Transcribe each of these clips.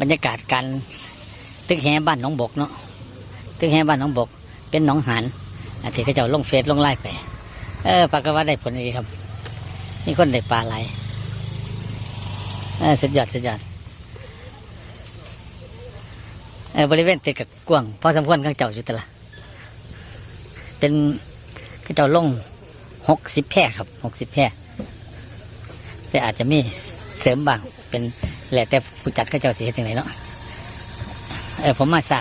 บรรยากาศการตึกแห่บ้านหน้องบกเนาะตึกแห่บ้านหน้องบก เป็นหนองหานอาที่เขาเจ้าลงเฟซลงไลน์ไปเออปรากฏว่าได้ผลดีครับ มีคนได้ปลาไหลเออสุดยอดสุดยอดเออบริเวณติดกับกว้างพอสมควรข้างเจ้าอยู่แต่ละเป็นเขาเจ้าลงหกสิบแพร่ครับหกสิบแพร่แต่อาจจะมีเสริมบางเป็น แหล้วแต่ผู้จัดเขาเจ้าเสียถึงไหนเนาะเออผมมาซา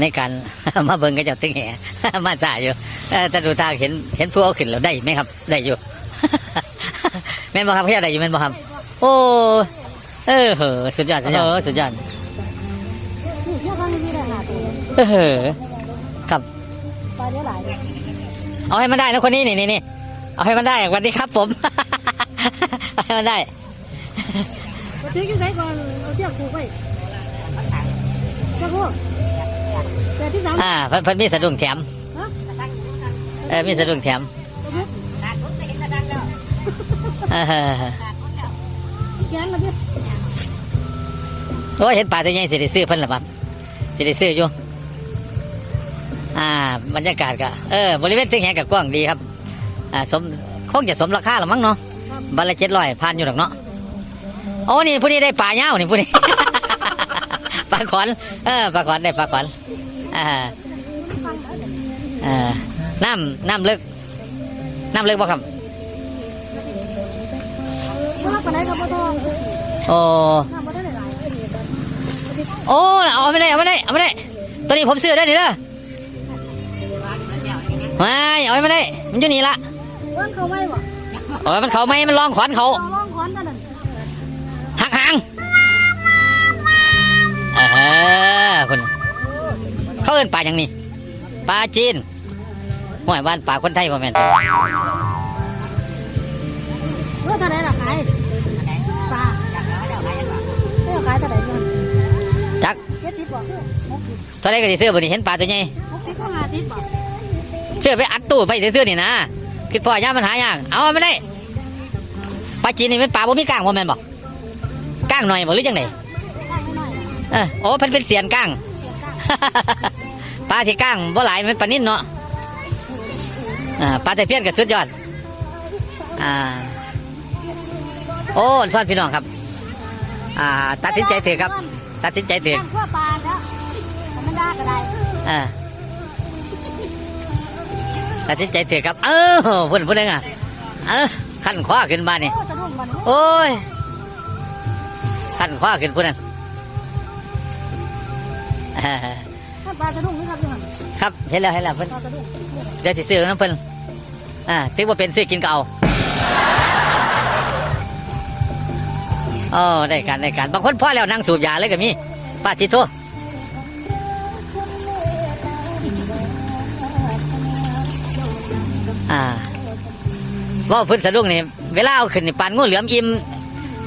ในการมาเบิ่งเขาเจ้าตึงแหมาซาอยู่เออแต่ดูทางเห็นเห็นผู้เอาขึ้นแล้วได้ไหมครับ ได้อยู่แม่นบ่ครับเขาจ้าได้อยู่แม่นบ่ครับ โอ้เออเหอสุดยอดสุดยอดสุดยอดเออครับเอาให้มันได้นะคนนี้นี่นี่นี่เอาให้มันได้สวัสดีครับผม เอาให้มันได้ เอาทิ้งยังไงก่อนเอาเที่ยวผูกไว้เจ้าพวกแต่ที่สามอ่าเพิ่นเพิ่นมีสะดุ้งแถมฮะเออมีสะดุ้งแถมเออแกนละพี่โอ้ยเห็นปลาตัวใหญ่สิได้ซื้อเพิ่นละครับสิได้ซื้ออยู่อ่าบรรยากาศก็เออบริเวณตึกแห่กับกว้างดีครับอ่าสมคงจะสมราคาหรือมั้งเนาะบัลละเจ็ดร้อยพันอยู่หรอกเนาะ โอ้นี่ผู้นี้ได้ปลาเน่านี่ผู้นี้ ปลาขอนเออปลาขอนได้ปลาขอนอ่าอ่าน้ำน้ำลึกน้ำลึกบ่ครับว่าปลาไหนกับปลาทองโอ้น้ำปลาได้หลายโอ้เอาไม่ได้เอาไม่ได้เอาไม่ได้ตัวนี้ผมซื้อได้นี่เด้อไม่เอาไม่ได้มันอยู่นี่ละว่างเขาไว้บ่โอ้ยมันเขาไม่มันลองขวานเขา เออคนเขาเอินปลาอย่างนี้ปลาจีนห่วยบ้านปลาคนไทยพ่อแม่นเมื่อเท่าไหร่ล่ะขายปลาเออขายเท่าไหร่เนี่ยจักเจ็ดสิบบ่คือหกสิบเท่าไรก็จะซื้อบ่นี่เห็นปลาตัวใหญ่หกสิบก็ห้าสิบบ่เชื่อไปอัดตู้ไปซื้อๆนี่นะคือพ่อย่ามันหายากเอาไม่ได้ปลาจีนนี่เป็นปลาบ่มีกล้างพ่อแม่นบอก กล้างหน่อยบ่หรือจังไดได้ไม่น้อยเออโอ้เพิ่นเป็นเสียนก้างเสียก้างปลาที่ก้างบ่หลายมันปลานิ่นเนาะอ่าปลาแต่เพี้ยนกับสุดยอดอ่าโอ้สอนพี่น้องครับ อ่า ตัดสินใจเถอะครับ ตัดสินใจเถอะย่างขั้วปลาแล้วผมไม่ได้ก็ได้อ่าตัดสินใจเถอะครับ เออพูดพูดยังไงเออขั้นขวาขึ้นมานี่โอ้สะดุ้งมันโอ้ย ขั้นขวาขึ้นพูดนั่นอ่าถ้าปลาสะดุ้งนี่ครับพี่หันครับเห็นแล้วเห็นแล้วเพิ่นปลาสะดุ้งเดี๋ยวสิซื้อน้ำเพิ่นอ่าถือว่าเป็นซื้อกินก็เอาโอ้ได้การได้การบางคนพ่อแล้วนั่งสูบยาเลยก็มีป้าจิโตอ่าว่าเพื้นสะดุ้งนี่เวลาเอาขึ้นนี่ปานงูเหลือมอิ่ม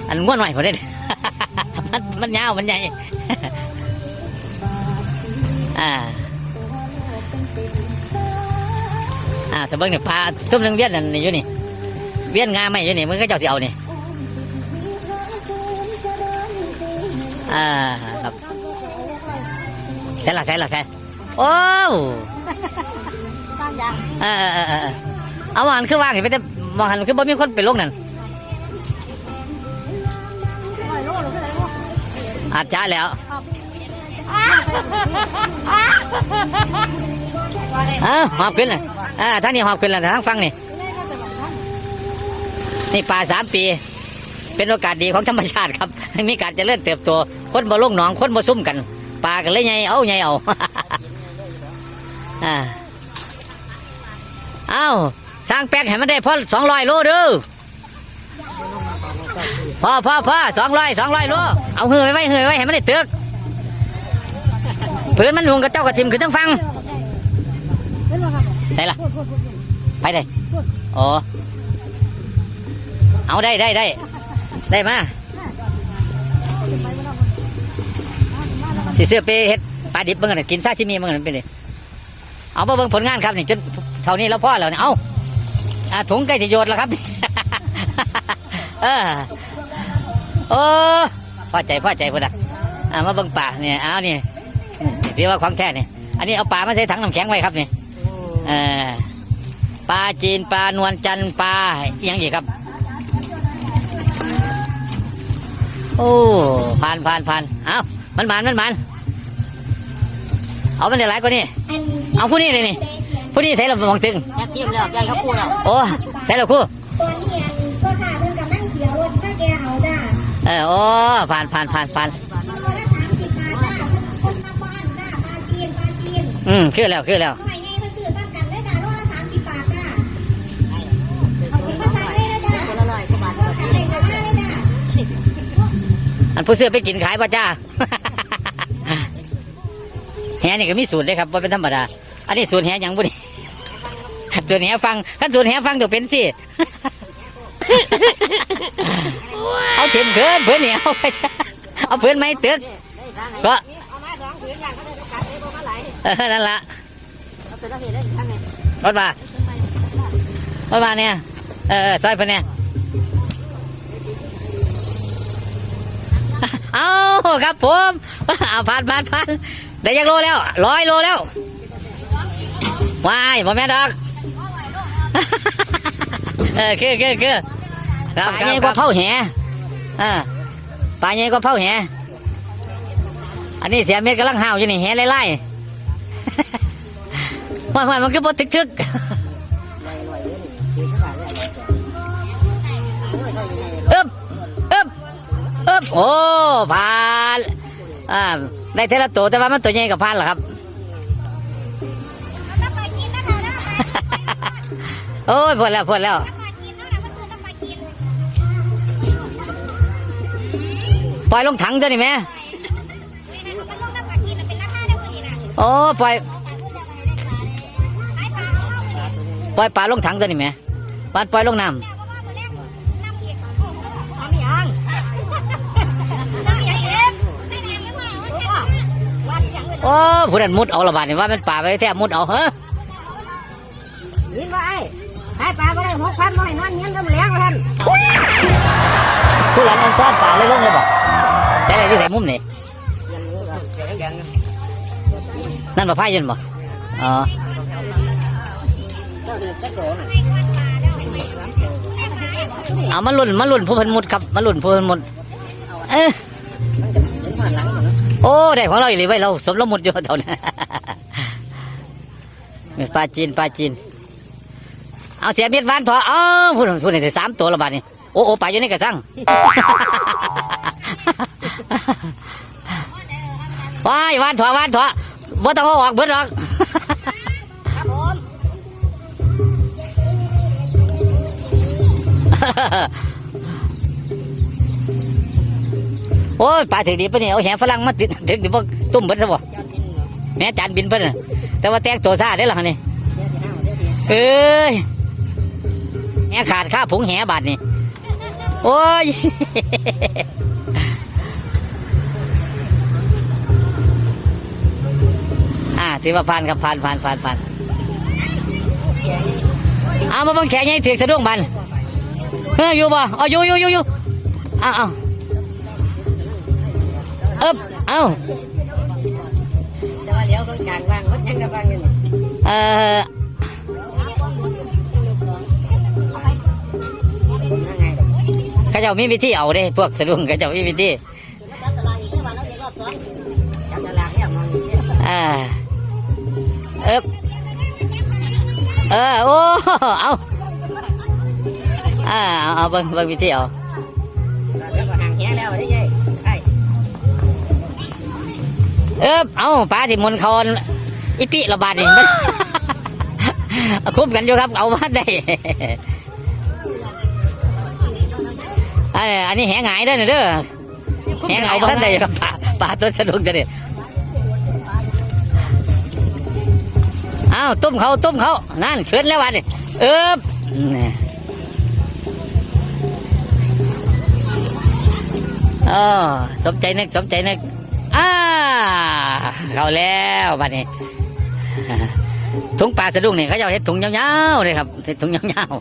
อันง่วนหน่อยพอได้ มันมันยาวมันใหญ่อ่าอ่าแต่เบิ่งเนี่ยพาซุ่มหนึงเวียนนั่นนี่อยู่นี่ เวียนงาไม่อยู่นี่มึงก็เจ้าสิเอานี่อ่าครับใส่ละใส่ละใส่โอ้วสร้างยางเออเออเออเออเอาวางคือวางเห็นไปแต่มองหันคือบ่มีคนไปลงนั่น อาจจะแล้วครับอ้าวหอบขึ้นเลยอ่าทางนี้หอบขึ้นแล้วทางฟังนี่ นี่ป่าสามปี เป็นโอกาสดีของธรรมชาติครับ มีการเจริญเติบโต คนบ่ลงหนอง คนบ่ซุ่มกัน ปลากันเลยไงเอาไงเอาอ่าเอ้าสร้างแป๊กให้มันได้พอสองร้อยโลเด้อ พ่อพ่อพ่อสองร้อยสองร้อยโลเอาเหือไว้ไว้เหือไว้ให้มันได้เตือกเพื่อนมันหวงกับเจ้ากระทิมคือต้องฟังเห็นไหมครับใส่ละไปเลยโอ้เอาได้ได้ได้ได้มาสิเสื้อไปเฮ็ดปลาดิบเบิ่งกันกินซาชิมิเบิ่งกันเป็นเลยเอามาเบิ่งผลงานครับนี่จนเท่านี้แล้วพ่อแล้วเนี่ยเอาอ่าถุงใกล้จะโยนแล้วครับ เออ โอ้พอใจพอใจพุ่นอะอ่ามาเบิ่งป่าเนี่ยเอานี่ที่ว่าของแท้เนี่ยอันนี้เอาปลามาใส่ถังน้ำแข็งไว้ครับนี่เออปลาจีนปลานวลจันทร์ปลาอหยังอีกครับ โอ้ผ่านผ่านผ่านเอามันมันมันมันเอามันได้หลายกว่านี้เอาผู้นี้เลยนี่ผู้นี้ใส่เรามองตึงแค่เทียมแล้วแกงข้าวปูแล้วโอ้ใส่เราคู่ เออโอ้ผ่านผ่านผ่านผ่านอืมขึ้นแล้วขึ้นแล้วอันผู้เสื้อไปกินขายป่ะจ้าแหนี่ก็มีสูตรเลยครับว่าเป็นธรรมดา อันนี้สูตรแหยังบุญสูตรแหฟังท่านสูตรแหฟังตัวเป็นสิ เอาเข็มเกินเพื่อนเหนียวไปเอาเพื่อนไม้ตึกก็เอามาสองผืนอย่างก็ได้กัดได้บ่มาหลายเออนั่นละเอาเป็นละเหตุได้ทั้งนี้รถมารถมาเนี่ยเออเออซอยเพื่อนเนี่ยเอาครับผมเอาผ่านผ่านผ่านได้ยังโลแล้วร้อยโลแล้ววายบ่แม่นดอกเออคือคือคือครับปลาใหญ่กว่าเผาแห อ่าปลาใหญ่กว่าเผาแหอันนี้เสียเม็ดกำลังห่าวอยู่นี่แหไล่ไล่ว่าว่ามันก็บ่ทึกทึกเอ๊บเอ๊บเอ๊บโอ้ผ่านอ่าได้เทละตัวแต่ว่ามันตัวใหญ่กับผ่านเหรอครับต้องไปกินนะคะนะโอ้ยพอแล้วพอแล้ว ปล่อยลงถังตัวนี่แม่มันลงต้องไปกินเป็นราคาได้พอดีนะโอ้ปล่อยเอาไปพูดอะไรได้ปลาเลยให้ปลาเอาเอาปล่อยปลาลงถังตัวนี่แม่ปลาปล่อยลงน้เพราะว่ามื้อแรกน้ำอีกทำยังน้ำยังเอ็มไม่แดงไม่ว่าว่าแค่ว่าอย่างอื่นำโอ้ผู้นั้นมุดเอาละบาดนี่ว่ามันปลาไปแท้มุดเอาเฮ้อยินว่าไอ้ให้ปลาก็ได้หกพันน้อยนอนเงี้ยก็มาเลี้ยงท่านผู้หลังมันซ่อนปลาเลยลงเลยบอก ใส่อะไรที่ใส่มุมนี่นั่นปลาพายยืนบ่อ๋อเจ้าเด็กจักโดน่ะเอามาลุ่นมาลุ่นผู้พันมุดครับมาลุ่นผู้พันมุดเอ้ยมันจะเห็นผ่านหลังมันโอ้ได้ของเราอีหลีไว้เราสมเรามุดอยู่เท่านั้นปลาจีนปลาจีน เอาเสียเม็ดวานถอเอ้าพูดพูดได้สามตัวละบาทนี่โอ้โอ้ปลาอยู่ในกระสัง ว้ายวานถอวานถอบ่ต้องเออกเบิดหรอกโอ้ยปลาถึงดีปะเนี่ยเอาแหฝรั่งมาติดถึงดิบ่ตุ่มเบิดซะบ่แม่จานบินเพิ่นแต่ว่าแตกตัวซาได้หรอนี่เอ้ยแหขาดค่าผงแหบาทนี่โอ้ย อ่าถือว่าผ่านครับผ่านผ่านผ่านผ่านเอามาเบังแขนยังถือสะดุ้งบันเฮ้ยอยู่บ่เอาอยู่อยู่อยู่อยู่เอาเอาเอ๊บเอ้าจะว่าเลี้ยวก็กลางว่างรถยังกับว่างอยู่นี่เอ่อยังไงเขาเจ้ามีวิธีเอาเด้พวกสะดุ้งเขาเจ้ามีวิธีจับตลาดอีกแค่วันเรา เดี๋ยวรอบสองจับตลาดเนี่ยมองอีกอ่าเอ๊บเออโอ้เอาอ่าเอาเอาเบิ่งเบิ่งวิธีเอาแล้วก็ห่างแหแล้วได้ยัยไอ้เอ๊บเอาปลาที่หมุนคอนอีปิระบาดนี่มันคุ้มกันอยู่ครับเอามาได้อันนี้อันนี้แหงหงายเด้อเด้อแหงหงายท่านใดครับปลาปลาตัวสะดุ้งจะเด็ด อ้าวต้มเขาต้มเขานั่นเชิญแล้ววันนี้เอ๊บนี่อ๋อสมใจนึกสมใจนึกอ่าเข้าแล้วบัดนี้ถุงปลาสะดุ้งนี่เขาจะเอาเห็ดถุงยาวๆเลยครับเห็ดถุงยาวๆ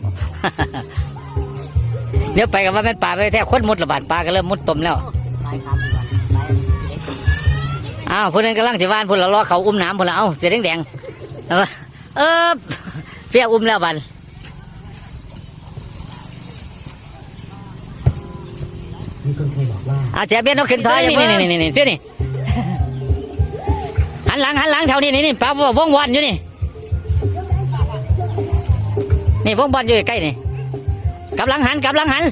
เดี๋ยวไปกับว่าแม่นปลาไปแท้คนมุดระบาดปลาก็เริ่มมุดตมแล้วไปครับไปอ้าวผู้นั้นกำลังสิวานผู้ละล้อเขาอุ้มน้ำผู้ละเอ้าเสียแดงๆ เอาวะเออเฟียอุ้มแล้วบันมีคนเคยบอกว่าอาเสียเบี้ยนกขึ้นถอยนี่นี่นี่นี่เสียนี่หันหลังหันหลังแถวนี้นี่นี่ป้าวงวันอยู่นี่นี่วงบอลอยู่ใกล้นี่กำลังหันกำลังหัน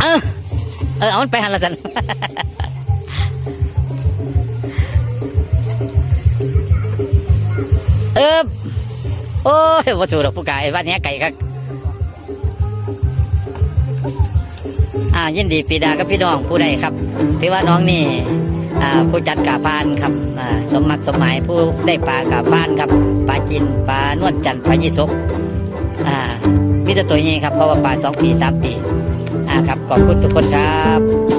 เออเออเอามันไปหันละสัน เออโอ้ยว่าสู้ดอกผู้กายบ้านนี้ไก่ครับอ่ายินดีปีดากับพี่น้องผู้ใดครับถือว่าน้องนี่อ่าผู้จัดกาพานครับอ่าสมมักสมหมายผู้ได้ปลากาพานครับปลาจินปลานวลจันทร์ปลายี่สกอ่ามีแต่ตัวนี้ครับเพราะว่าปลาสองปีสามปีอ่าครับขอบคุณทุกคนครับ